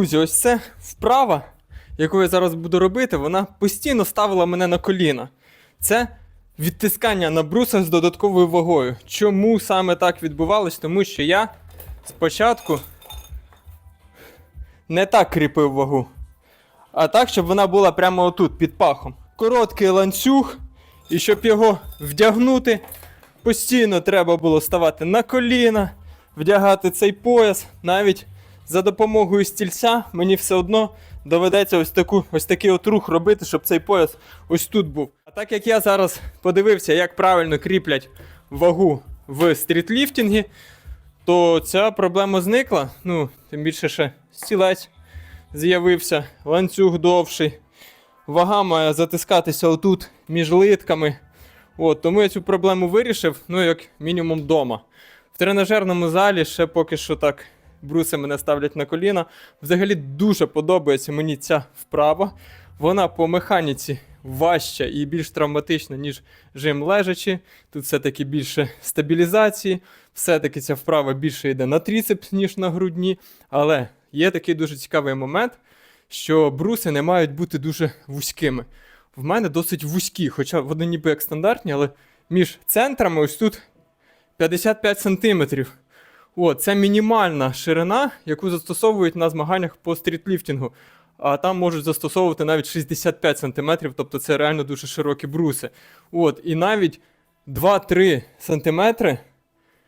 Друзі, ось це вправа, яку я зараз буду робити, вона постійно ставила мене на коліна. Це відтискання на брусах з додатковою вагою. Чому саме так відбувалось? Тому що я спочатку не так кріпив вагу, а так, щоб вона була прямо отут, під пахом. Короткий ланцюг, і щоб його вдягнути, постійно треба було ставати на коліна, вдягати цей пояс. Навіть за допомогою стільця мені все одно доведеться ось, таку, ось такий от рух робити, щоб цей пояс ось тут був. А так як я зараз подивився, як правильно кріплять вагу в стрітліфтінгі, то ця проблема зникла. Ну, тим більше ще стілець з'явився, ланцюг довший. Вага має затискатися отут між литками. От, тому я цю проблему вирішив, ну, як мінімум, вдома. В тренажерному залі ще поки що так бруси мене ставлять на коліна. Взагалі дуже подобається мені ця вправа. Вона по механіці важча і більш травматична, ніж жим лежачи. Тут все-таки більше стабілізації, все-таки ця вправа більше йде на тріцепс, ніж на грудні. Але є такий дуже цікавий момент, що бруси не мають бути дуже вузькими. В мене досить вузькі, хоча вони ніби як стандартні, але між центрами ось тут 55 сантиметрів. О, це мінімальна ширина, яку застосовують на змаганнях по стрітліфтингу. А там можуть застосовувати навіть 65 см, тобто це реально дуже широкі бруси. От, і навіть 2-3 см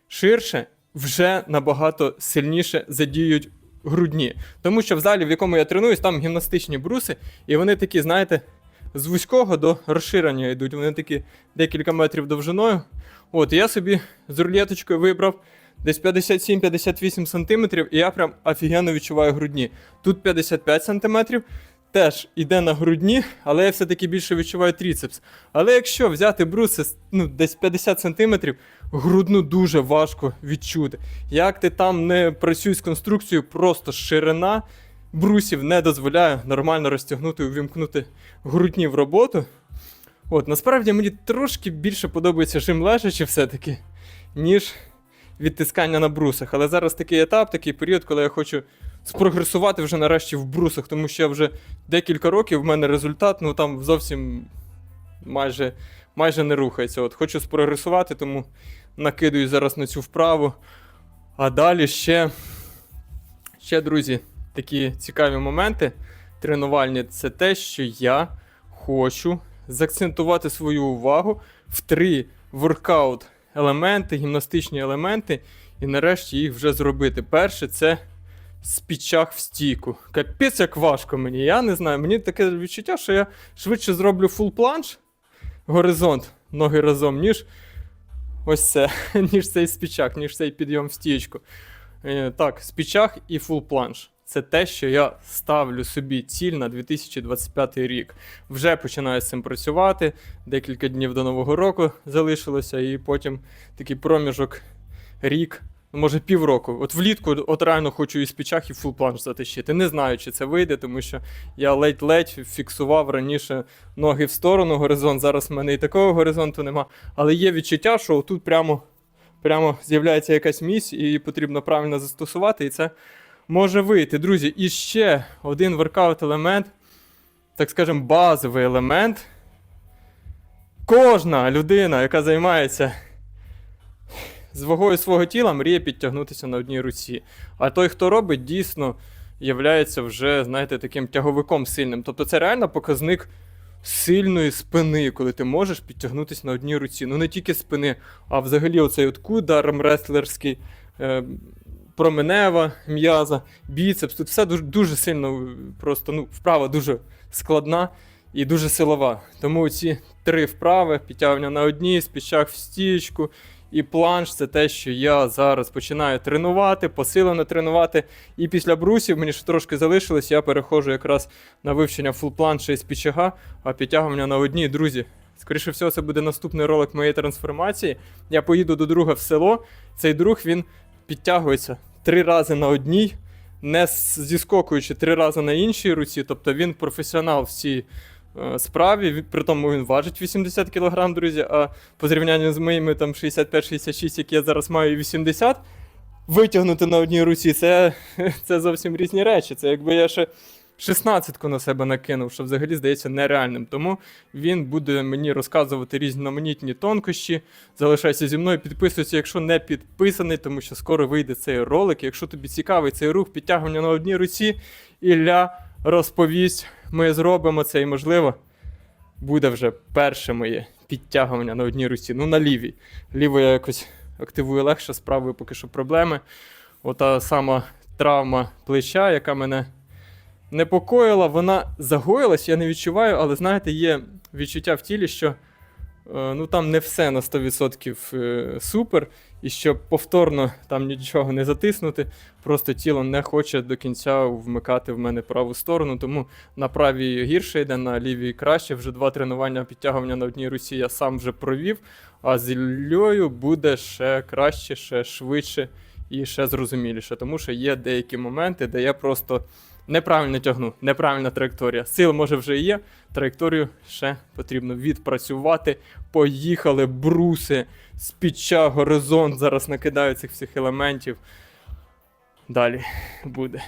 ширше вже набагато сильніше задіють грудні. Тому що в залі, в якому я тренуюсь, там гімнастичні бруси, і вони такі, знаєте, з вузького до розширення йдуть. Вони такі декілька метрів довжиною. От, і я собі з рулеточкою вибрав десь 57-58 сантиметрів, і я прям офігенно відчуваю грудні. Тут 55 сантиметрів, теж іде на грудні, але я все-таки більше відчуваю тріцепс. Але якщо взяти бруси ну, десь 50 сантиметрів, грудну дуже важко відчути. Як ти там не працюєш з конструкцією, просто ширина брусів не дозволяє нормально розтягнути і увімкнути грудні в роботу. От, насправді мені трошки більше подобається жим лежачи все-таки, ніж відтискання на брусах. Але зараз такий етап, такий період, коли я хочу спрогресувати вже нарешті в брусах, тому що я вже декілька років в мене результат, ну там зовсім майже, майже не рухається. От Хочу спрогресувати, тому накидую зараз на цю вправу. А далі ще, ще, друзі, такі цікаві моменти тренувальні це те, що я хочу заакцентувати свою увагу в три воркаут елементи, гімнастичні елементи, і нарешті їх вже зробити. Перше це спічах в стійку. Капець, як важко мені. Я не знаю. Мені таке відчуття, що я швидше зроблю фул планш, горизонт, ноги разом, ніж ось це, ніж цей спічак, ніж цей підйом в стійку. Е, Так, спічах і фул планш. Це те, що я ставлю собі ціль на 2025 рік. Вже починаю з цим працювати. Декілька днів до Нового року залишилося, і потім такий проміжок рік, ну, може півроку. От влітку от реально хочу і спічах, і фул планш затащити. Не знаю, чи це вийде, тому що я ледь-ледь фіксував раніше ноги в сторону горизонт. Зараз в мене і такого горизонту нема. Але є відчуття, що тут прямо, прямо з'являється якась місць, і потрібно правильно застосувати. І це може вийти. Друзі, і ще один воркаут-елемент, так скажемо, базовий елемент. Кожна людина, яка займається з вагою свого тіла, мріє підтягнутися на одній руці. А той, хто робить, дійсно являється вже, знаєте, таким тяговиком сильним. Тобто це реально показник сильної спини, коли ти можеш підтягнутися на одній руці. Ну не тільки спини, а взагалі оцей от кут армрестлерський. Е, променева, м'яза, біцепс. Тут все дуже, дуже сильно, просто ну, вправа дуже складна і дуже силова. Тому ці три вправи, підтягування на одній, спічах в стічку і планш це те, що я зараз починаю тренувати, посилено тренувати. І після брусів мені ще трошки залишилось, я переходжу якраз на вивчення фул планша і спічага, а підтягування на одній, друзі. Скоріше всього, це буде наступний ролик моєї трансформації. Я поїду до друга в село. Цей друг він підтягується три рази на одній, не зіскокуючи три рази на іншій руці. Тобто він професіонал в цій е, справі, при тому він важить 80 кг, друзі, а по зрівнянню з моїми там 65-66, які я зараз маю, і 80, витягнути на одній руці, це, це зовсім різні речі. Це якби я ще 16 на себе накинув, що взагалі здається нереальним. Тому він буде мені розказувати різноманітні тонкощі. Залишайся зі мною, підписуйся, якщо не підписаний, тому що скоро вийде цей ролик. Якщо тобі цікавий цей рух підтягування на одній руці, Ілля розповість, ми зробимо це і можливо. Буде вже перше моє підтягування на одній руці. Ну, на лівій. Ліву я якось активую легше, з правою поки що проблеми. Ота сама травма плеча, яка мене непокоїла, вона загоїлась, я не відчуваю, але знаєте, є відчуття в тілі, що е, ну, там не все на 100% е, супер, і щоб повторно там нічого не затиснути, просто тіло не хоче до кінця вмикати в мене праву сторону, тому на правій гірше йде, на лівій краще. Вже два тренування підтягування на одній руці я сам вже провів, а з Іллею буде ще краще, ще швидше і ще зрозуміліше, тому що є деякі моменти, де я просто неправильно тягну, неправильна траєкторія. Сил може вже є, траєкторію ще потрібно відпрацювати. Поїхали, бруси, спіча, горизонт. Зараз накидаю цих всіх елементів. Далі буде.